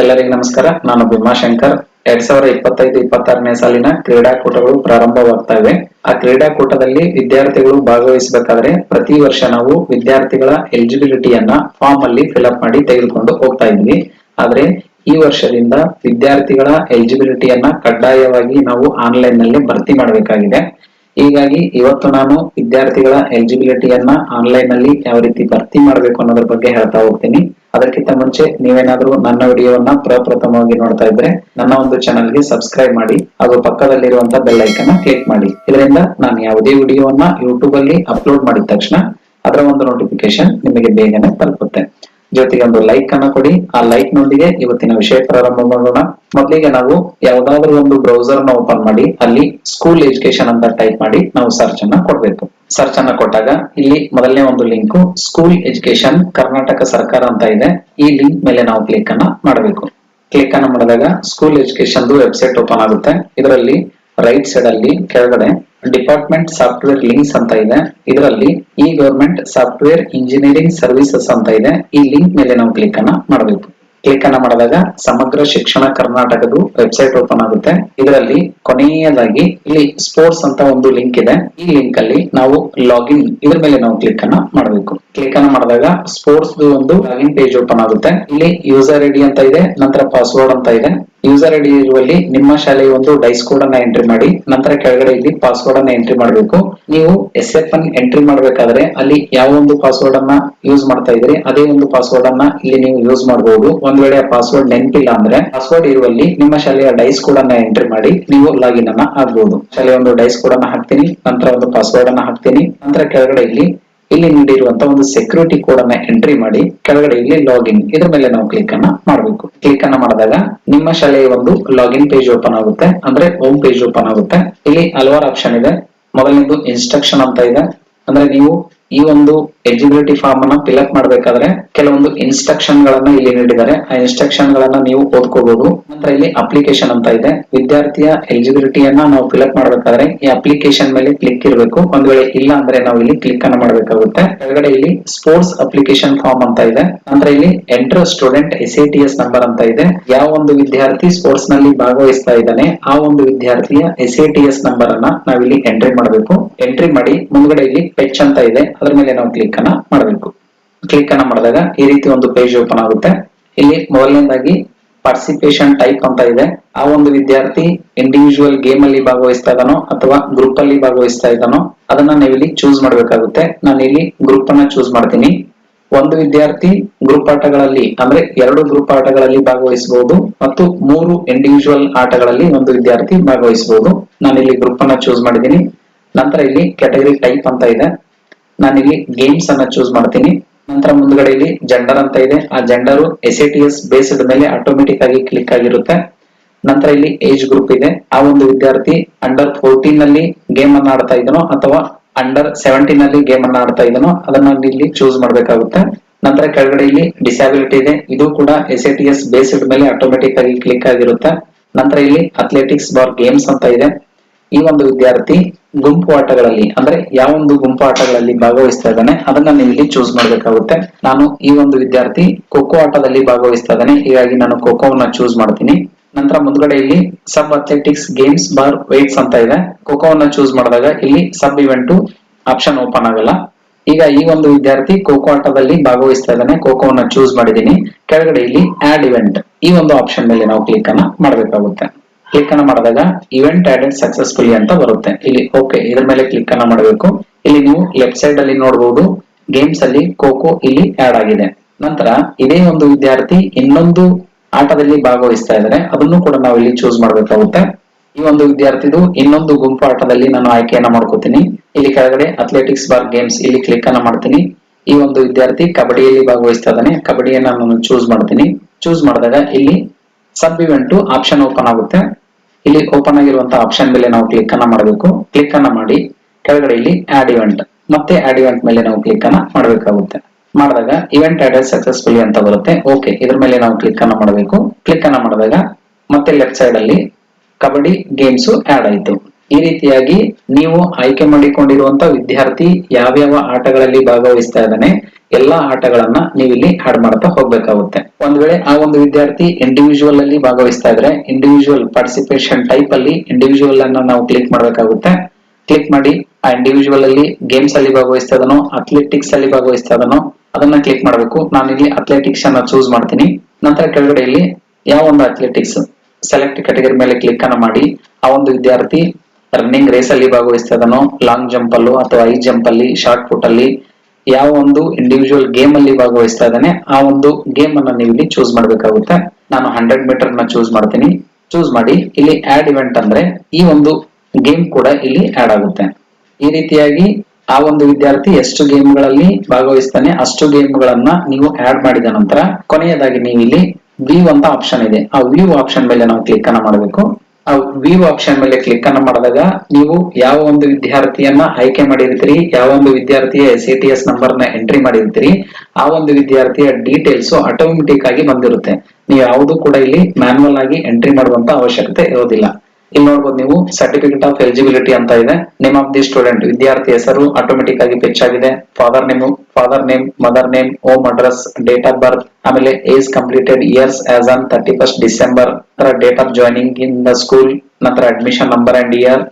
ಎಲ್ಲರಿಗೂ ನಮಸ್ಕಾರ. ನಾನು ಭೀಮಾಶಂಕರ್ ಎರಡ್ ಸಾವಿರದ ಇಪ್ಪತ್ತೈದು, ಇಪ್ಪತ್ತಾರನೇ ಸಾಲಿನ ಕ್ರೀಡಾಕೂಟಗಳು ಪ್ರಾರಂಭವಾಗ್ತಾ ಇವೆ. ಆ ಕ್ರೀಡಾಕೂಟದಲ್ಲಿ ವಿದ್ಯಾರ್ಥಿಗಳು ಭಾಗವಹಿಸಬೇಕಾದ್ರೆ ಪ್ರತಿ ವರ್ಷ ನಾವು ವಿದ್ಯಾರ್ಥಿಗಳ ಎಲಿಜಿಬಿಲಿಟಿಯನ್ನ ಫಾರ್ಮ್ ಅಲ್ಲಿ ಫಿಲ್ಅಪ್ ಮಾಡಿ ತೆಗೆದುಕೊಂಡು ಹೋಗ್ತಾ ಇದ್ವಿ ಆದ್ರೆ ಈ ವರ್ಷದಿಂದ ವಿದ್ಯಾರ್ಥಿಗಳ ಎಲಿಜಿಬಿಲಿಟಿಯನ್ನ ಕಡ್ಡಾಯವಾಗಿ ನಾವು ಆನ್ಲೈನ್ನಲ್ಲಿ ಭರ್ತಿ ಮಾಡಬೇಕಾಗಿದೆ. ಹೀಗಾಗಿ ಇವತ್ತು ನಾನು ವಿದ್ಯಾರ್ಥಿಗಳ ಎಲಿಜಿಬಿಲಿಟಿಯನ್ನ ಆನ್ಲೈನ್ ಅಲ್ಲಿ ಯಾವ ರೀತಿ ಭರ್ತಿ ಮಾಡಬೇಕು ಅನ್ನೋದ್ರ ಬಗ್ಗೆ ಹೇಳ್ತಾ ಹೋಗ್ತೀನಿ. ಅದಕ್ಕಿಂತ ಮುಂಚೆ ನೀವೇನಾದ್ರೂ ನನ್ನ ವಿಡಿಯೋವನ್ನ ಪ್ರಪ್ರಥಮವಾಗಿ ನೋಡ್ತಾ ಇದ್ರೆ ನನ್ನ ಒಂದು ಚಾನಲ್ಗೆ ಸಬ್ಸ್ಕ್ರೈಬ್ ಮಾಡಿ ಹಾಗೂ ಪಕ್ಕದಲ್ಲಿರುವಂತ ಬೆಲ್ ಐಕನ್ ಕ್ಲಿಕ್ ಮಾಡಿ. ಇದರಿಂದ ನಾನು ಯಾವುದೇ ವಿಡಿಯೋವನ್ನ ಯೂಟ್ಯೂಬ್ ಅಲ್ಲಿ ಅಪ್ಲೋಡ್ ಮಾಡಿದ ತಕ್ಷಣ ಅದರ ಒಂದು ನೋಟಿಫಿಕೇಶನ್ ನಿಮಗೆ ಬೇಗನೆ ತಲುಪುತ್ತೆ. ಜೊತೆಗೆ ಒಂದು ಲೈಕ್ ಅನ್ನ ಕೊಡಿ. ಆ ಲೈಕ್ ನೊಂದಿಗೆ ಇವತ್ತಿನ ವಿಷಯ ಪ್ರಾರಂಭ ಮಾಡೋಣ. ಮೊದಲಿಗೆ ನಾವು ಯಾವ್ದಾದ್ರು ಒಂದು ಬ್ರೌಸರ್ನ ಓಪನ್ ಮಾಡಿ, ಅಲ್ಲಿ ಸ್ಕೂಲ್ ಎಜುಕೇಶನ್ ಅಂತ ಟೈಪ್ ಮಾಡಿ ನಾವು ಸರ್ಚ್ ಅನ್ನ ಕೊಡ್ಬೇಕು. ಸರ್ಚ್ ಅನ್ನ ಕೊಟ್ಟಾಗ ಇಲ್ಲಿ ಮೊದಲನೇ ಒಂದು ಲಿಂಕ್ ಸ್ಕೂಲ್ ಎಜುಕೇಶನ್ ಕರ್ನಾಟಕ ಸರ್ಕಾರ ಅಂತ ಇದೆ. ಈ ಲಿಂಕ್ ಮೇಲೆ ನಾವು ಕ್ಲಿಕ್ ಅನ್ನ ಮಾಡಬೇಕು. ಕ್ಲಿಕ್ ಅನ್ನ ಮಾಡಿದಾಗ ಸ್ಕೂಲ್ ಎಜುಕೇಶನ್ ವೆಬ್ಸೈಟ್ ಓಪನ್ ಆಗುತ್ತೆ. ಇದರಲ್ಲಿ ರೈಟ್ ಸೈಡ್ ಅಲ್ಲಿ ಕೆಳಗಡೆ ಡಿಪಾರ್ಟ್ಮೆಂಟ್ ಸಾಫ್ಟ್ವೇರ್ ಲಿಂಕ್ಸ್ ಅಂತ ಇದೆ. ಇದರಲ್ಲಿ ಈ ಗವರ್ಮೆಂಟ್ ಸಾಫ್ಟ್ವೇರ್ ಇಂಜಿನಿಯರಿಂಗ್ ಸರ್ವಿಸಸ್ ಅಂತ ಇದೆ. ಈ ಲಿಂಕ್ ಮೇಲೆ ನಾವು ಕ್ಲಿಕ್ ಅನ್ನ ಮಾಡಬೇಕು. ಕ್ಲಿಕ್ ಅನ್ನ ಮಾಡಿದಾಗ ಸಮಗ್ರ ಶಿಕ್ಷಣ ಕರ್ನಾಟಕದ ವೆಬ್ಸೈಟ್ ಓಪನ್ ಆಗುತ್ತೆ. ಇದರಲ್ಲಿ ಕೊನೆಯದಾಗಿ ಇಲ್ಲಿ ಸ್ಪೋರ್ಟ್ಸ್ ಅಂತ ಒಂದು ಲಿಂಕ್ ಇದೆ. ಈ ಲಿಂಕ್ ಅಲ್ಲಿ ನಾವು ಲಾಗಿನ್ ಇದ್ರ ಮೇಲೆ ನಾವು ಕ್ಲಿಕ್ ಅನ್ನ ಮಾಡಬೇಕು. ಕ್ಲಿಕ್ ಅನ್ನ ಮಾಡಿದಾಗ ಸ್ಪೋರ್ಟ್ಸ್ ಒಂದು ಲಾಗಿನ್ ಪೇಜ್ ಓಪನ್ ಆಗುತ್ತೆ. ಇಲ್ಲಿ ಯೂಸರ್ ಐಡಿ ಅಂತ ಇದೆ, ನಂತರ ಪಾಸ್ವರ್ಡ್ ಅಂತ ಇದೆ. ಯೂಸರ್ ಐಡಿ ಇರುವಲ್ಲಿ ನಿಮ್ಮ ಶಾಲೆಯ ಒಂದು ಡೈಸ್ ಕೋಡ್ ಅನ್ನ ಎಂಟ್ರಿ ಮಾಡಿ, ನಂತರ ಕೆಳಗಡೆ ಇಲ್ಲಿ ಪಾಸ್ವರ್ಡ್ ಅನ್ನ ಎಂಟ್ರಿ ಮಾಡಬೇಕು. ನೀವು ಎಸ್ ಎಫ್ ಅನ್ ಎಂಟ್ರಿ ಮಾಡಬೇಕಾದ್ರೆ ಅಲ್ಲಿ ಯಾವ ಒಂದು ಪಾಸ್ವರ್ಡ್ ಅನ್ನ ಯೂಸ್ ಮಾಡ್ತಾ ಇದ್ರಿ ಅದೇ ಒಂದು ಪಾಸ್ವರ್ಡ್ ಅನ್ನ ಇಲ್ಲಿ ನೀವು ಯೂಸ್ ಮಾಡಬಹುದು ಒಂದ್ ವೇಳೆ ಪಾಸ್ವರ್ಡ್ ನೆನಪಿಲ್ಲ ಅಂದ್ರೆ ಪಾಸ್ವರ್ಡ್ ಇರುವಲ್ಲಿ ನಿಮ್ಮ ಶಾಲೆಯ ಡೈಸ್ ಕೋಡ್ ಅನ್ನ ಎಂಟ್ರಿ ಮಾಡಿ, ನೀವು ಲಾಗಿನ್ ಅನ್ನ ಆಗ್ಬಹುದು ಶಾಲೆಯ ಒಂದು ಡೈಸ್ ಕೋಡ್ ಅನ್ನ ಹಾಕ್ತೀನಿ, ನಂತರ ಒಂದು ಪಾಸ್ವರ್ಡ್ ಅನ್ನ ಹಾಕ್ತೀನಿ, ನಂತರ ಕೆಳಗಡೆ ಇಲ್ಲಿ ಇಲ್ಲಿ ನೀಡಿರುವಂತ ಒಂದು ಸೆಕ್ಯೂರಿಟಿ ಕೋಡ್ ಅನ್ನ ಎಂಟ್ರಿ ಮಾಡಿ, ಕೆಳಗಡೆ ಇಲ್ಲಿ ಲಾಗಿನ್ ಇದ್ರ ಮೇಲೆ ನಾವು ಕ್ಲಿಕ್ ಅನ್ನ ಮಾಡಬೇಕು. ಕ್ಲಿಕ್ ಅನ್ನ ಮಾಡಿದಾಗ ನಿಮ್ಮ ಶಾಲೆಯ ಒಂದು ಲಾಗಿನ್ ಪೇಜ್ ಓಪನ್ ಆಗುತ್ತೆ. ಅಂದ್ರೆ ಹೋಮ್ ಪೇಜ್ ಓಪನ್ ಆಗುತ್ತೆ. ಇಲ್ಲಿ ಹಲವಾರು ಆಪ್ಷನ್ ಇದೆ. ಮೊದಲನೇದು ಇನ್ಸ್ಟ್ರಕ್ಷನ್ ಅಂತ ಇದೆ. ಅಂದ್ರೆ ನೀವು ಈ ಒಂದು ಎಲಿಜಿಬಿಲಿಟಿ ಫಾರ್ಮ್ ಅನ್ನ ಫಿಲ್ಅಪ್ ಮಾಡಬೇಕಾದ್ರೆ ಕೆಲವೊಂದು ಇನ್ಸ್ಟ್ರಕ್ಷನ್ ಗಳನ್ನ ಇಲ್ಲಿ ನೀಡಿದ್ದಾರೆ. ಆ ಇನ್ಸ್ಟ್ರಕ್ಷನ್ ಗಳನ್ನ ನೀವು ಓದ್ಕೋಬಹುದು ನಂತರ ಇಲ್ಲಿ ಅಪ್ಲಿಕೇಶನ್ ಅಂತ ಇದೆ. ವಿದ್ಯಾರ್ಥಿಯ ಎಲಿಜಿಬಿಲಿಟಿಯನ್ನ ನಾವು ಫಿಲ್ಅಪ್ ಮಾಡಬೇಕಾದ್ರೆ ಈ ಅಪ್ಲಿಕೇಶನ್ ಮೇಲೆ ಕ್ಲಿಕ್ ಇರಬೇಕು. ಒಂದ್ ವೇಳೆ ಇಲ್ಲ ಅಂದ್ರೆ ನಾವು ಇಲ್ಲಿ ಕ್ಲಿಕ್ ಅನ್ನ ಮಾಡಬೇಕಾಗುತ್ತೆ. ಕೆಳಗಡೆ ಇಲ್ಲಿ ಸ್ಪೋರ್ಟ್ಸ್ ಅಪ್ಲಿಕೇಶನ್ ಫಾರ್ಮ್ ಅಂತ ಇದೆ. ನಂತರ ಇಲ್ಲಿ enter student S T S number ಅಂತ ಇದೆ. ಯಾವ ಒಂದು ವಿದ್ಯಾರ್ಥಿ ಸ್ಪೋರ್ಟ್ಸ್ನಲ್ಲಿ ಭಾಗವಹಿಸ್ತಾ ಇದ್ದಾನೆ, ಆ ಒಂದು ವಿದ್ಯಾರ್ಥಿಯ ಎಸ್ ಟಿ ಎಸ್ ನಂಬರ್ ಅನ್ನ ನಾವಿಲ್ಲಿ ಎಂಟ್ರಿ ಮಾಡಬೇಕು. ಎಂಟ್ರಿ ಮಾಡಿ ಮುಂದ್ಗಡೆ ಇಲ್ಲಿ ಪೆಚ್ ಅಂತ ಇದೆ. ಅದ್ರ ಮೇಲೆ ನಾವು ಕ್ಲಿಕ್ ಅನ್ನ ಮಾಡಬೇಕು. ಕ್ಲಿಕ್ ಅನ್ನ ಮಾಡಿದಾಗ ಈ ರೀತಿ ಒಂದು ಪೇಜ್ ಓಪನ್ ಆಗುತ್ತೆ. ಇಲ್ಲಿ ಮೊದಲನೇದಾಗಿ ಪಾರ್ಟಿಸಿಪೇಷನ್ ಟೈಪ್ ಅಂತ ಇದೆ. ಆ ಒಂದು ವಿದ್ಯಾರ್ಥಿ ಇಂಡಿವಿಜುವಲ್ ಗೇಮ್ ಅಲ್ಲಿ ಭಾಗವಹಿಸ್ತಾ ಇದ್ದಾನೋ ಅಥವಾ ಗ್ರೂಪ್ ಅಲ್ಲಿ ಭಾಗವಹಿಸ್ತಾ ಇದ್ದಾನೋ ಅದನ್ನ ನೀವು ಇಲ್ಲಿ ಚೂಸ್ ಮಾಡಬೇಕಾಗುತ್ತೆ. ನಾನು ಇಲ್ಲಿ ಗ್ರೂಪ್ ಅನ್ನ ಚೂಸ್ ಮಾಡ್ತೀನಿ. ಒಂದು ವಿದ್ಯಾರ್ಥಿ ಗ್ರೂಪ್ ಆಟಗಳಲ್ಲಿ ಅಂದ್ರೆ ಎರಡು ಗ್ರೂಪ್ ಆಟಗಳಲ್ಲಿ ಭಾಗವಹಿಸಬಹುದು ಮತ್ತು ಮೂರು ಇಂಡಿವಿಜುವಲ್ ಆಟಗಳಲ್ಲಿ ಒಂದು ವಿದ್ಯಾರ್ಥಿ ಭಾಗವಹಿಸಬಹುದು ನಾನು ಇಲ್ಲಿ ಗ್ರೂಪ್ ಅನ್ನ ಚೂಸ್ ಮಾಡಿದ್ದೀನಿ. ನಂತರ ಇಲ್ಲಿ ಕ್ಯಾಟಗರಿ ಟೈಪ್ ಅಂತ ಇದೆ. ನಾನಿಲ್ಲಿ ಗೇಮ್ಸ್ ಅನ್ನ ಚೂಸ್ ಮಾಡ್ತೀನಿ. ನಂತರ ಮುಂದ್ಗಡೆ ಇಲ್ಲಿ ಜೆಂಡರ್ ಅಂತ ಇದೆ. ಆ gender S A T S based ಮೇಲೆ ಆಟೋಮೆಟಿಕ್ ಆಗಿ ಕ್ಲಿಕ್ ಆಗಿರುತ್ತೆ. ನಂತರ ಇಲ್ಲಿ ಏಜ್ ಗ್ರೂಪ್ ಇದೆ. ಆ ಒಂದು ವಿದ್ಯಾರ್ಥಿ ಅಂಡರ್ ಫೋರ್ಟೀನ್ನಲ್ಲಿ ಗೇಮ್ ಅನ್ನ ಆಡ್ತಾ ಇದನೋ ಅಥವಾ ಅಂಡರ್ ಸೆವೆಂಟೀನ್ನಲ್ಲಿ ಗೇಮ್ ಅನ್ನ ಆಡ್ತಾ ಇದನೋ ಅದನ್ನ ಇಲ್ಲಿ ಚೂಸ್ ಮಾಡಬೇಕಾಗುತ್ತೆ. ನಂತರ ಕೆಳಗಡೆ ಇಲ್ಲಿ ಡಿಸ್ಯಾಬಿಲಿಟಿ ಇದೆ. ಇದು ಕೂಡ S A T S based ಮೇಲೆ ಆಟೋಮೆಟಿಕ್ ಆಗಿ ಕ್ಲಿಕ್ ಆಗಿರುತ್ತೆ. ನಂತರ ಇಲ್ಲಿ ಅಥ್ಲೆಟಿಕ್ಸ್ ಬಾರ್ ಗೇಮ್ಸ್ ಅಂತ ಇದೆ. ಈ ಒಂದು ವಿದ್ಯಾರ್ಥಿ ಗುಂಪು ಆಟಗಳಲ್ಲಿ, ಅಂದ್ರೆ ಯಾವ ಒಂದು ಗುಂಪು ಆಟಗಳಲ್ಲಿ ಭಾಗವಹಿಸ್ತಾ ಇದ್ದಾನೆ, ಅದನ್ನ ನೀವು ಇಲ್ಲಿ ಚೂಸ್ ಮಾಡ್ಬೇಕಾಗುತ್ತೆ. ನಾನು ಈ ಒಂದು ವಿದ್ಯಾರ್ಥಿ ಖೋಖೋ ಆಟದಲ್ಲಿ ಭಾಗವಹಿಸ್ತಾ ಇದ್ದಾನೆ, ಹೀಗಾಗಿ ನಾನು ಖೋಖೋವನ್ನ ಚೂಸ್ ಮಾಡ್ತೀನಿ. ನಂತರ ಮುಂದ್ಗಡೆ ಇಲ್ಲಿ sub athletics games bar weights ಅಂತ ಇದೆ. ಖೋಖೋವನ್ನ ಚೂಸ್ ಮಾಡಿದಾಗ ಇಲ್ಲಿ ಸಬ್ ಇವೆಂಟ್ ಆಪ್ಷನ್ ಓಪನ್ ಆಗಲ್ಲ. ಈಗ ಈ ಒಂದು ವಿದ್ಯಾರ್ಥಿ ಖೋಖೋ ಆಟದಲ್ಲಿ ಭಾಗವಹಿಸ್ತಾ ಇದ್ದಾನೆ ಖೋಖೋವನ್ನ ಚೂಸ್ ಮಾಡಿದೀನಿ ಕೆಳಗಡೆ ಇಲ್ಲಿ ಆಡ್ ಇವೆಂಟ್ ಈ ಒಂದು ಆಪ್ಷನ್ ಮೇಲೆ ನಾವು ಕ್ಲಿಕ್ ಅನ್ನ ಮಾಡಬೇಕಾಗುತ್ತೆ. ಕ್ಲಿಕ್ ಅನ್ನ ಮಾಡಿದಾಗ ಇವೆಂಟ್ ಆಡೆಡ್ ಸಕ್ಸಸ್ಫುಲಿ ಅಂತ ಬರುತ್ತೆ. ಇಲ್ಲಿ ಓಕೆ ಇದ್ರ ಮೇಲೆ ಕ್ಲಿಕ್ ಅನ್ನ ಮಾಡಬೇಕು. ಇಲ್ಲಿ ನೀವು ಲೆಫ್ಟ್ ಸೈಡ್ ಅಲ್ಲಿ ನೋಡಬಹುದು ಗೇಮ್ಸ್ ಅಲ್ಲಿ ಖೋಖೋ ಇಲ್ಲಿ ಆಡ್ ಆಗಿದೆ. ನಂತರ ಇದೇ ಒಂದು ವಿದ್ಯಾರ್ಥಿ ಇನ್ನೊಂದು ಆಟದಲ್ಲಿ ಭಾಗವಹಿಸ್ತಾ ಇದ್ದಾರೆ. ಅದನ್ನು ಕೂಡ ನಾವು ಇಲ್ಲಿ ಚೂಸ್ ಮಾಡಬೇಕಾಗುತ್ತೆ. ಈ ಒಂದು ವಿದ್ಯಾರ್ಥಿದು ಇನ್ನೊಂದು ಗುಂಪು ಆಟದಲ್ಲಿ ನಾನು ಆಯ್ಕೆಯನ್ನ ಮಾಡ್ಕೋತೀನಿ. ಇಲ್ಲಿ ಕೆಳಗಡೆ ಅಥ್ಲೆಟಿಕ್ಸ್ ಬಾರ್ ಗೇಮ್ಸ್ ಇಲ್ಲಿ ಕ್ಲಿಕ್ ಅನ್ನ ಮಾಡ್ತೀನಿ. ಈ ಒಂದು ವಿದ್ಯಾರ್ಥಿ ಕಬಡ್ಡಿಯಲ್ಲಿ ಭಾಗವಹಿಸ್ತಾ ಇದ್ದಾನೆ. ಕಬಡ್ಡಿಯನ್ನ ನಾನು ಚೂಸ್ ಮಾಡ್ತೀನಿ. ಚೂಸ್ ಮಾಡಿದಾಗ ಇಲ್ಲಿ ಸಬ್ ಇವೆಂಟ್ ಆಪ್ಷನ್ ಓಪನ್ ಆಗುತ್ತೆ. ಇಲ್ಲಿ ಓಪನ್ ಆಗಿರುವಂತಹ ಆಪ್ಷನ್ ಮೇಲೆ ನಾವು ಕ್ಲಿಕ್ ಅನ್ನ ಮಾಡಬೇಕು. ಕ್ಲಿಕ್ ಅನ್ನ ಮಾಡಿ, ಕೆಳಗಡೆ ಇಲ್ಲಿ ಆಡ್ ಇವೆಂಟ್ ಮತ್ತೆ ಆಡ್ ಇವೆಂಟ್ ಮೇಲೆ ನಾವು ಕ್ಲಿಕ್ ಅನ್ನ ಮಾಡಬೇಕಾಗುತ್ತೆ. ಮಾಡಿದಾಗ ಇವೆಂಟ್ ಅಡ್ರೆಸ್ ಸಕ್ಸಸ್ಫುಲಿ ಅಂತ ಬರುತ್ತೆ. ಓಕೆ ಇದ್ರ ಮೇಲೆ ನಾವು ಕ್ಲಿಕ್ ಅನ್ನ ಮಾಡಬೇಕು. ಕ್ಲಿಕ್ ಅನ್ನ ಮಾಡಿದಾಗ ಮತ್ತೆ ಲೆಫ್ಟ್ ಸೈಡ್ ಅಲ್ಲಿ ಕಬಡ್ಡಿ ಗೇಮ್ಸ್ ಆಡ್ ಆಯ್ತು. ಈ ರೀತಿಯಾಗಿ ನೀವು ಆಯ್ಕೆ ಮಾಡಿಕೊಂಡಿರುವಂತ ವಿದ್ಯಾರ್ಥಿ ಯಾವ್ಯಾವ ಆಟಗಳಲ್ಲಿ ಭಾಗವಹಿಸ್ತಾ ಇದ್ದಾನೆ, ಎಲ್ಲಾ ಆಟಗಳನ್ನ ನೀವು ಇಲ್ಲಿ ಆಡ್ ಮಾಡ್ತಾ ಹೋಗ್ಬೇಕಾಗುತ್ತೆ. ಒಂದ್ ವೇಳೆ ಆ ಒಂದು ವಿದ್ಯಾರ್ಥಿ ಇಂಡಿವಿಜುವಲ್ ಅಲ್ಲಿ ಭಾಗವಹಿಸ್ತಾ ಇದ್ರೆ ಇಂಡಿವಿಜುವಲ್ ಪಾರ್ಟಿಸಿಪೇಷನ್ ಟೈಪ್ ಅಲ್ಲಿ ಇಂಡಿವಿಜುವಲ್ ಅನ್ನ ನಾವು ಕ್ಲಿಕ್ ಮಾಡ್ಬೇಕಾಗುತ್ತೆ. ಕ್ಲಿಕ್ ಮಾಡಿ, ಆ ಇಂಡಿವಿಜುವಲ್ ಅಲ್ಲಿ ಗೇಮ್ಸ್ ಅಲ್ಲಿ ಭಾಗವಹಿಸ್ತಾ ಇದನೋ ಅಥ್ಲೆಟಿಕ್ಸ್ ಅಲ್ಲಿ ಭಾಗವಹಿಸ್ತಾ ಇದನೋ ಅದನ್ನ ಕ್ಲಿಕ್ ಮಾಡಬೇಕು. ನಾನು ಇಲ್ಲಿ ಅಥ್ಲೆಟಿಕ್ಸ್ ಅನ್ನ ಚೂಸ್ ಮಾಡ್ತೀನಿ. ನಂತರ ಕೆಳಗಡೆ ಇಲ್ಲಿ ಯಾವ ಒಂದು ಅಥ್ಲೆಟಿಕ್ಸ್ ಸೆಲೆಕ್ಟ್ ಕ್ಯಾಟಗರಿ ಮೇಲೆ ಕ್ಲಿಕ್ ಅನ್ನ ಮಾಡಿ, ಆ ಒಂದು ವಿದ್ಯಾರ್ಥಿ ರನ್ನಿಂಗ್ ರೇಸ್ ಅಲ್ಲಿ ಭಾಗವಹಿಸ್ತಾ ಲಾಂಗ್ ಜಂಪ್ ಅಲ್ಲೋ ಅಥವಾ ಹೈ ಜಂಪ್ ಅಲ್ಲಿ ಶಾರ್ಟ್ ಪುಟ್ ಅಲ್ಲಿ, ಯಾವ ಒಂದು ಇಂಡಿವಿಜುವಲ್ ಗೇಮ್ ಅಲ್ಲಿ ಭಾಗವಹಿಸ್ತಾ ಇದ್ದಾನೆ ಆ ಒಂದು ಗೇಮ್ ಅನ್ನ ನೀವು ಇಲ್ಲಿ ಚೂಸ್ ಮಾಡ್ಬೇಕಾಗುತ್ತೆ. ನಾನು ಹಂಡ್ರೆಡ್ ಮೀಟರ್ನ ಚೂಸ್ ಮಾಡ್ತೀನಿ. ಚೂಸ್ ಮಾಡಿ, ಇಲ್ಲಿ ಆಡ್ ಇವೆಂಟ್ ಅಂದ್ರೆ ಈ ಒಂದು ಗೇಮ್ ಕೂಡ ಇಲ್ಲಿ ಆಡ್ ಆಗುತ್ತೆ. ಈ ರೀತಿಯಾಗಿ ಆ ಒಂದು ವಿದ್ಯಾರ್ಥಿ ಎಷ್ಟು ಗೇಮ್ಗಳಲ್ಲಿ ಭಾಗವಹಿಸ್ತಾನೆ, ಅಷ್ಟು ಗೇಮ್ಗಳನ್ನ ನೀವು ಆಡ್ ಮಾಡಿದ ನಂತರ ಕೊನೆಯದಾಗಿ ನೀವು ಇಲ್ಲಿ ವ್ಯೂ ಅಂತ ಆಪ್ಷನ್ ಇದೆ. ಆ ವ್ಯೂ ಆಪ್ಷನ್ ಮೇಲೆ ನಾವು ಕ್ಲಿಕ್ ಅನ್ನ ಮಾಡಬೇಕು. ವ್ಯೂ ಆಪ್ಷನ್ ಮೇಲೆ ಕ್ಲಿಕ್ ಅನ್ನ ಮಾಡಿದಾಗ ನೀವು ಯಾವ ಒಂದು ವಿದ್ಯಾರ್ಥಿಯನ್ನ ಆಯ್ಕೆ ಮಾಡಿರ್ತೀರಿ, ಯಾವ ಒಂದು ವಿದ್ಯಾರ್ಥಿಯ ಎಸ್ ಎ ಟಿ ಎಸ್ ನಂಬರ್ನ ಎಂಟ್ರಿ ಮಾಡಿರ್ತೀರಿ, ಆ ಒಂದು ವಿದ್ಯಾರ್ಥಿಯ ಡೀಟೇಲ್ಸ್ ಆಟೋಮೆಟಿಕ್ ಆಗಿ ಬಂದಿರುತ್ತೆ. ನೀವು ಯಾವುದು ಕೂಡ ಇಲ್ಲಿ ಮ್ಯಾನ್ಯಲ್ ಆಗಿ ಎಂಟ್ರಿ ಮಾಡುವಂತ ಅವಶ್ಯಕತೆ ಇರೋದಿಲ್ಲ. ಇಲ್ಲಿ ನೋಡ್ಬೋದು ನೀವು ಸರ್ಟಿಫಿಕೇಟ್ ಆಫ್ ಎಲಿಜಿಬಿಲಿಟಿ ಅಂತ ಇದೆ. ನೇಮ್ ಆಫ್ ದಿ ಸ್ಟೂಡೆಂಟ್ ವಿದ್ಯಾರ್ಥಿ ಹೆಸರು ಆಟೋಮೆಟಿಕ್ ಆಗಿ ಪೆಚ್ ಆಗಿದೆ. Father name father name mother name home address date of birth ಆಮೇಲೆ age completed years as on thirty first December date of joining in the school ನಂತರ admission number and year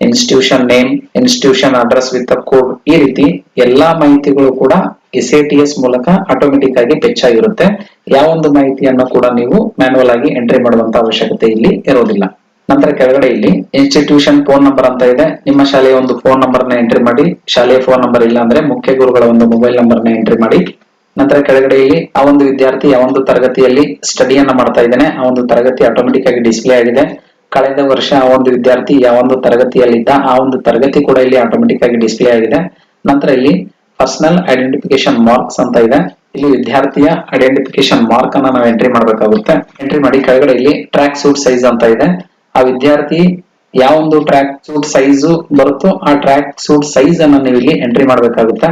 institution name institution address with code ಈ ರೀತಿ ಎಲ್ಲಾ ಮಾಹಿತಿಗಳು ಕೂಡ S A T S ಮೂಲಕ automatic ಆಗಿ fetch ಆಗಿರುತ್ತೆ. ಯಾವ ಒಂದು ಮಾಹಿತಿಯನ್ನು ಕೂಡ ನೀವು ಮ್ಯಾನುವಲ್ ಆಗಿ ಎಂಟ್ರಿ ಮಾಡುವಂತ ಅವಶ್ಯಕತೆ ಇಲ್ಲಿ ಇರೋದಿಲ್ಲ. ನಂತರ ಕೆಳಗಡೆ ಇಲ್ಲಿ ಇನ್ಸ್ಟಿಟ್ಯೂಷನ್ ಫೋನ್ ನಂಬರ್ ಅಂತ ಇದೆ. ನಿಮ್ಮ ಶಾಲೆಯ ಒಂದು ಫೋನ್ ನಂಬರ್ನ ಎಂಟ್ರಿ ಮಾಡಿ. ಶಾಲೆಯ ಫೋನ್ ನಂಬರ್ ಇಲ್ಲ ಅಂದ್ರೆ ಮುಖ್ಯ ಗುರುಗಳ ಒಂದು ಮೊಬೈಲ್ ನಂಬರ್ನ ಎಂಟ್ರಿ ಮಾಡಿ. ನಂತರ ಕೆಳಗಡೆ ಇಲ್ಲಿ, ಆ ಒಂದು ವಿದ್ಯಾರ್ಥಿ ಯಾವ ಒಂದು ತರಗತಿಯಲ್ಲಿ ಸ್ಟಡಿಯನ್ನ ಮಾಡ್ತಾ ಇದ್ದಾನೆ. ಆ ಒಂದು ತರಗತಿ ಆಟೋಮೆಟಿಕ್ ಆಗಿ ಡಿಸ್ಪ್ಲೇ ಆಗಿದೆ. ಕಳೆದ ವರ್ಷ ಆ ಒಂದು ವಿದ್ಯಾರ್ಥಿ ಯಾವ ಒಂದು ತರಗತಿಯಲ್ಲಿದ್ದ, ಆ ಒಂದು ತರಗತಿ ಕೂಡ ಇಲ್ಲಿ ಆಟೋಮೆಟಿಕ್ ಆಗಿ ಡಿಸ್ಪ್ಲೇ ಆಗಿದೆ. ನಂತರ ಇಲ್ಲಿ ಪರ್ಸನಲ್ ಐಡೆಂಟಿಫಿಕೇಶನ್ ಮಾರ್ಕ್ಸ್ ಅಂತ ಇದೆ. ಇಲ್ಲಿ ವಿದ್ಯಾರ್ಥಿಯ ಐಡೆಂಟಿಫಿಕೇಶನ್ ಮಾರ್ಕ್ ಅನ್ನ ನಾವು ಎಂಟ್ರಿ ಮಾಡಬೇಕಾಗುತ್ತೆ. ಎಂಟ್ರಿ ಮಾಡಿ ಕೆಳಗಡೆ ಇಲ್ಲಿ ಟ್ರ್ಯಾಕ್ ಸೂಟ್ ಸೈಜ್ ಅಂತ ಇದೆ. ಆ ವಿದ್ಯಾರ್ಥಿ ಯಾವ ಒಂದು ಟ್ರ್ಯಾಕ್ ಸೂಟ್ ಸೈಜ್ ಬರುತ್ತೋ ಆ ಟ್ರ್ಯಾಕ್ ಸೂಟ್ ಸೈಜ್ ಅನ್ನ ನೀವು ಇಲ್ಲಿ ಎಂಟ್ರಿ ಮಾಡಬೇಕಾಗುತ್ತೆ.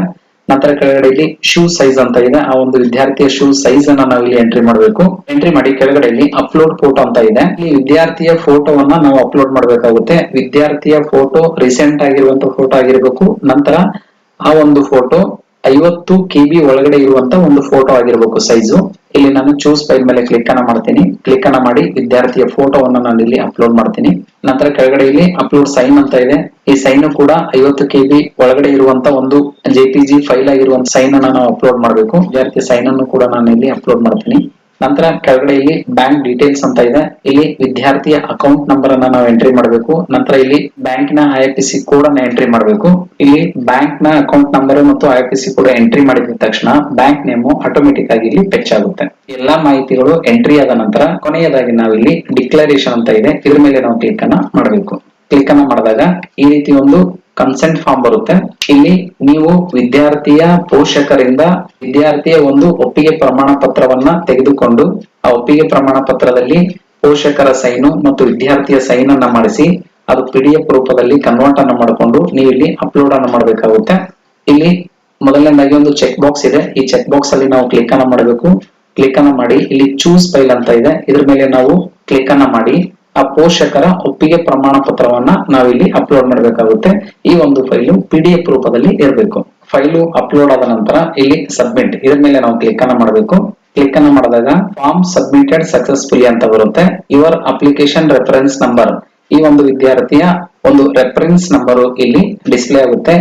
ನಂತರ ಕೆಳಗಡೆ ಇಲ್ಲಿ ಶೂ ಸೈಜ್ ಅಂತ ಇದೆ. ಆ ಒಂದು ವಿದ್ಯಾರ್ಥಿಯ ಶೂ ಸೈಜ್ ಅನ್ನ ನಾವು ಇಲ್ಲಿ ಎಂಟ್ರಿ ಮಾಡಬೇಕು. ಎಂಟ್ರಿ ಮಾಡಿ ಕೆಳಗಡೆ ಇಲ್ಲಿ ಅಪ್ಲೋಡ್ ಫೋಟೋ ಅಂತ ಇದೆ. ಈ ವಿದ್ಯಾರ್ಥಿಯ ಫೋಟೋವನ್ನ ನಾವು ಅಪ್ಲೋಡ್ ಮಾಡಬೇಕಾಗುತ್ತೆ. ವಿದ್ಯಾರ್ಥಿಯ ಫೋಟೋ ರೀಸೆಂಟ್ ಆಗಿರುವಂತ ಫೋಟೋ ಆಗಿರ್ಬೇಕು. ನಂತರ ಆ ಒಂದು ಫೋಟೋ ಐವತ್ತು ಕೆಬಿ ಒಳಗಡೆ ಇರುವಂತ ಒಂದು ಫೋಟೋ ಆಗಿರಬೇಕು ಸೈಜು ಇಲ್ಲಿ ನಾನು ಚೂಸ್ ಫೈಲ್ ಮೇಲೆ ಕ್ಲಿಕ್ ಅನ್ನ ಮಾಡ್ತೀನಿ. ಕ್ಲಿಕ್ ಅನ್ನ ಮಾಡಿ ವಿದ್ಯಾರ್ಥಿಯ ಫೋಟೋವನ್ನ ನಾನು ಇಲ್ಲಿ ಅಪ್ಲೋಡ್ ಮಾಡ್ತೀನಿ. ನಂತರ ಕೆಳಗಡೆ ಇಲ್ಲಿ ಅಪ್ಲೋಡ್ ಸೈನ್ ಅಂತ ಇದೆ. ಈ ಸೈನ್ ಕೂಡ ಐವತ್ತು ಕೆಬಿ ಒಳಗಡೆ ಇರುವಂತ ಒಂದು ಜೆಪಿಜಿ ಫೈಲ್ ಆಗಿರುವಂತ ಸೈನ್ ಅನ್ನ ನಾವು ಅಪ್ಲೋಡ್ ಮಾಡಬೇಕು. ವಿದ್ಯಾರ್ಥಿ ಸೈನ್ ಅನ್ನು ಕೂಡ ನಾನು ಇಲ್ಲಿ ಅಪ್ಲೋಡ್ ಮಾಡ್ತೀನಿ. ನಂತರ ಕೆಳಗಡೆ ಇಲ್ಲಿ ಬ್ಯಾಂಕ್ ಡೀಟೇಲ್ಸ್ ಅಂತ ಇದೆ. ಇಲ್ಲಿ ವಿದ್ಯಾರ್ಥಿಯ ಅಕೌಂಟ್ ನಂಬರ್ ಅನ್ನ ನಾವು ಎಂಟ್ರಿ ಮಾಡಬೇಕು. ನಂತರ ಇಲ್ಲಿ ಬ್ಯಾಂಕ್ನ ಐ ಸಿ ಕೋಡ್ ಅನ್ನ ಎಂಟ್ರಿ ಮಾಡಬೇಕು. ಇಲ್ಲಿ ಬ್ಯಾಂಕ್ನ ಅಕೌಂಟ್ ನಂಬರ್ ಮತ್ತು ಐ ಸಿ ಕೋಡ್ ಎಂಟ್ರಿ ಮಾಡಿದ ತಕ್ಷಣ ಬ್ಯಾಂಕ್ ನೇಮು ಆಟೋಮೆಟಿಕ್ ಆಗಿ ಇಲ್ಲಿ ಪೆಚ್ ಆಗುತ್ತೆ. ಎಲ್ಲಾ ಮಾಹಿತಿಗಳು ಎಂಟ್ರಿ ಆದ ನಂತರ ಕೊನೆಯದಾಗಿ ನಾವು ಇಲ್ಲಿ ಡಿಕ್ಲರೇಷನ್ ಅಂತ ಇದೆ. ಇದ್ರ ಮೇಲೆ ನಾವು ಕ್ಲಿಕ್ ಅನ್ನ ಮಾಡಬೇಕು. ಕ್ಲಿಕ್ ಅನ್ನ ಮಾಡಿದಾಗ ಈ ರೀತಿ ಒಂದು ಕನ್ಸೆಂಟ್ ಫಾರ್ಮ್ ಬರುತ್ತೆ. ಇಲ್ಲಿ ನೀವು ವಿದ್ಯಾರ್ಥಿಯ ಪೋಷಕರಿಂದ ವಿದ್ಯಾರ್ಥಿಯ ಒಂದು ಒಪ್ಪಿಗೆ ಪ್ರಮಾಣ ಪತ್ರವನ್ನ ತೆಗೆದುಕೊಂಡು ಆ ಒಪ್ಪಿಗೆ ಪ್ರಮಾಣ ಪತ್ರದಲ್ಲಿ ಪೋಷಕರ ಸೈನು ಮತ್ತು ವಿದ್ಯಾರ್ಥಿಯ ಸೈನ್ ಅನ್ನ ಮಾಡಿಸಿ, ಅದು ಪಿ ಡಿ ಎಫ್ ರೂಪದಲ್ಲಿ ಕನ್ವರ್ಟ್ ಅನ್ನ ಮಾಡಿಕೊಂಡು ನೀವು ಇಲ್ಲಿ ಅಪ್ಲೋಡ್ ಅನ್ನ ಮಾಡಬೇಕಾಗುತ್ತೆ. ಇಲ್ಲಿ ಮೊದಲನೇದಾಗಿ ಒಂದು ಚೆಕ್ ಬಾಕ್ಸ್ ಇದೆ. ಈ ಚೆಕ್ ಬಾಕ್ಸ್ ಅಲ್ಲಿ ನಾವು ಕ್ಲಿಕ್ ಅನ್ನ ಮಾಡಬೇಕು. ಕ್ಲಿಕ್ ಅನ್ನ ಮಾಡಿ, ಇಲ್ಲಿ ಚೂಸ್ ಫೈಲ್ ಅಂತ ಇದೆ. ಇದ್ರ ಮೇಲೆ ನಾವು ಕ್ಲಿಕ್ ಅನ್ನ ಮಾಡಿ ಆ ಪೋಷಕರ ಒಪ್ಪಿಗೆ ಪ್ರಮಾಣ ಪತ್ರವನ್ನ ನಾವಿಲ್ಲಿ ಅಪ್ಲೋಡ್ ಮಾಡಬೇಕಾಗುತ್ತೆ. ಈ ಒಂದು ಫೈಲು ಪಿ ಡಿ ಎಫ್ ರೂಪದಲ್ಲಿ ಇರಬೇಕು. ಫೈಲು ಅಪ್ಲೋಡ್ ಆದ ನಂತರ ಇಲ್ಲಿ ಸಬ್ಮಿಟ್ ಇದ್ರ ಮೇಲೆ ನಾವು ಕ್ಲಿಕ್ ಅನ್ನ ಮಾಡಬೇಕು. ಕ್ಲಿಕ್ ಅನ್ನ ಮಾಡಿದಾಗ ಫಾರ್ಮ್ ಸಬ್ಮಿಟೆಡ್ ಸಕ್ಸಸ್ಫುಲಿ ಅಂತ ಬರುತ್ತೆ. ಯುವರ್ ಅಪ್ಲಿಕೇಶನ್ ರೆಫರೆನ್ಸ್ ನಂಬರ್ ಈ ಒಂದು ವಿದ್ಯಾರ್ಥಿಯ ಒಂದು ರೆಫರೆನ್ಸ್ ನಂಬರ್ ಇಲ್ಲಿ ಡಿಸ್ಪ್ಲೇ ಆಗುತ್ತೆ.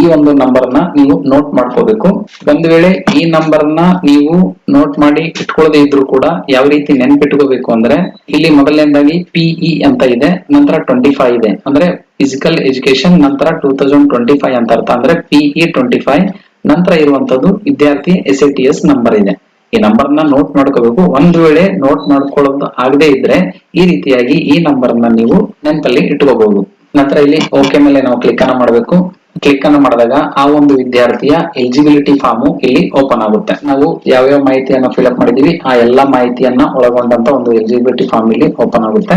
ಈ ಒಂದು ನಂಬರ್ನ ನೀವು ನೋಟ್ ಮಾಡ್ಕೋಬೇಕು. ಒಂದು ವೇಳೆ ಈ ನಂಬರ್ನ ನೀವು ನೋಟ್ ಮಾಡಿ ಇಟ್ಕೊಳ್ಳದೆ ಇದ್ರು ಕೂಡ ಯಾವ ರೀತಿ ನೆನ್ಪಿಟ್ಕೋಬೇಕು ಅಂದ್ರೆ ಇಲ್ಲಿ ಮೊದಲನೇದಾಗಿ ಪಿಇ ಅಂತ ಇದೆ, ನಂತರ ಟ್ವೆಂಟಿ ಫೈವ್ ಇದೆ. ಅಂದ್ರೆ ಫಿಸಿಕಲ್ ಎಜುಕೇಶನ್ ನಂತರ ಟೂ ತೌಸಂಡ್ ಟ್ವೆಂಟಿ ಫೈವ್ ಅಂತ ಅರ್ಥ. ಅಂದ್ರೆ ಪಿಇ ಟ್ವೆಂಟಿ ಫೈವ್ ನಂತರ ಇರುವಂತದ್ದು ವಿದ್ಯಾರ್ಥಿ S A T S number ಇದೆ. ಈ ನಂಬರ್ನ ನೋಟ್ ಮಾಡ್ಕೋಬೇಕು. ಒಂದು ವೇಳೆ ನೋಟ್ ಮಾಡ್ಕೊಳ್ಳೋದು ಆಗದೆ ಇದ್ರೆ ಈ ರೀತಿಯಾಗಿ ಈ ನಂಬರ್ನ ನೀವು ನೆನಪಲ್ಲಿ ಇಟ್ಕೋಬಹುದು. ನಂತರ ಇಲ್ಲಿ ಓಕೆ ಮೇಲೆ ನಾವು ಕ್ಲಿಕ್ ಅನ್ನ ಮಾಡಬೇಕು. ಕ್ಲಿಕ್ ಅನ್ನು ಮಾಡಿದಾಗ ಆ ಒಂದು ವಿದ್ಯಾರ್ಥಿಯ ಎಲಿಜಿಬಿಲಿಟಿ ಫಾರ್ಮ್ ಇಲ್ಲಿ ಓಪನ್ ಆಗುತ್ತೆ. ನಾವು ಯಾವ್ಯಾವ ಮಾಹಿತಿಯನ್ನು ಫಿಲ್ಅಪ್ ಮಾಡಿದೀವಿ ಆ ಎಲ್ಲಾ ಮಾಹಿತಿಯನ್ನ ಒಳಗೊಂಡಂತ ಒಂದು ಎಲಿಜಿಬಿಲಿಟಿ ಫಾರ್ಮ್ ಇಲ್ಲಿ ಓಪನ್ ಆಗುತ್ತೆ.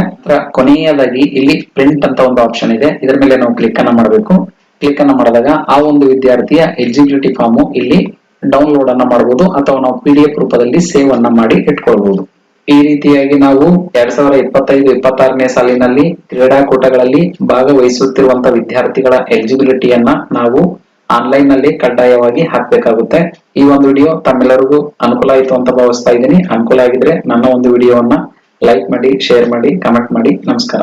ಕೊನೆಯದಾಗಿ ಇಲ್ಲಿ ಪ್ರಿಂಟ್ ಅಂತ ಒಂದು ಆಪ್ಷನ್ ಇದೆ. ಇದರ ಮೇಲೆ ನಾವು ಕ್ಲಿಕ್ ಅನ್ನ ಮಾಡಬೇಕು. ಕ್ಲಿಕ್ ಅನ್ನ ಮಾಡಿದಾಗ ಆ ಒಂದು ವಿದ್ಯಾರ್ಥಿಯ ಎಲಿಜಿಬಿಲಿಟಿ ಫಾರ್ಮ್ ಇಲ್ಲಿ ಡೌನ್ಲೋಡ್ ಅನ್ನ ಮಾಡಬಹುದು ಅಥವಾ ನಾವು ಪಿ ರೂಪದಲ್ಲಿ ಸೇವ್ ಅನ್ನ ಮಾಡಿ ಇಟ್ಕೊಳ್ಬಹುದು ಈ ರೀತಿಯಾಗಿ ನಾವು ಎರಡ್ ಸಾವಿರದ ಇಪ್ಪತ್ತೈದು, ಇಪ್ಪತ್ತಾರನೇ ಸಾಲಿನಲ್ಲಿ ಕ್ರೀಡಾಕೂಟಗಳಲ್ಲಿ ಭಾಗವಹಿಸುತ್ತಿರುವಂತ ವಿದ್ಯಾರ್ಥಿಗಳ ಎಲಿಜಿಬಿಲಿಟಿಯನ್ನ ನಾವು ಆನ್ಲೈನ್ನಲ್ಲಿ ಕಡ್ಡಾಯವಾಗಿ ಹಾಕ್ಬೇಕಾಗುತ್ತೆ. ಈ ಒಂದು ವಿಡಿಯೋ ತಮ್ಮೆಲ್ಲರಿಗೂ ಅನುಕೂಲ ಆಯಿತು ಅಂತ ಭಾವಿಸ್ತಾ ಇದ್ದೀನಿ. ಅನುಕೂಲ ಆಗಿದ್ರೆ ನನ್ನ ಒಂದು ವಿಡಿಯೋವನ್ನ ಲೈಕ್ ಮಾಡಿ, ಶೇರ್ ಮಾಡಿ, ಕಮೆಂಟ್ ಮಾಡಿ. ನಮಸ್ಕಾರ.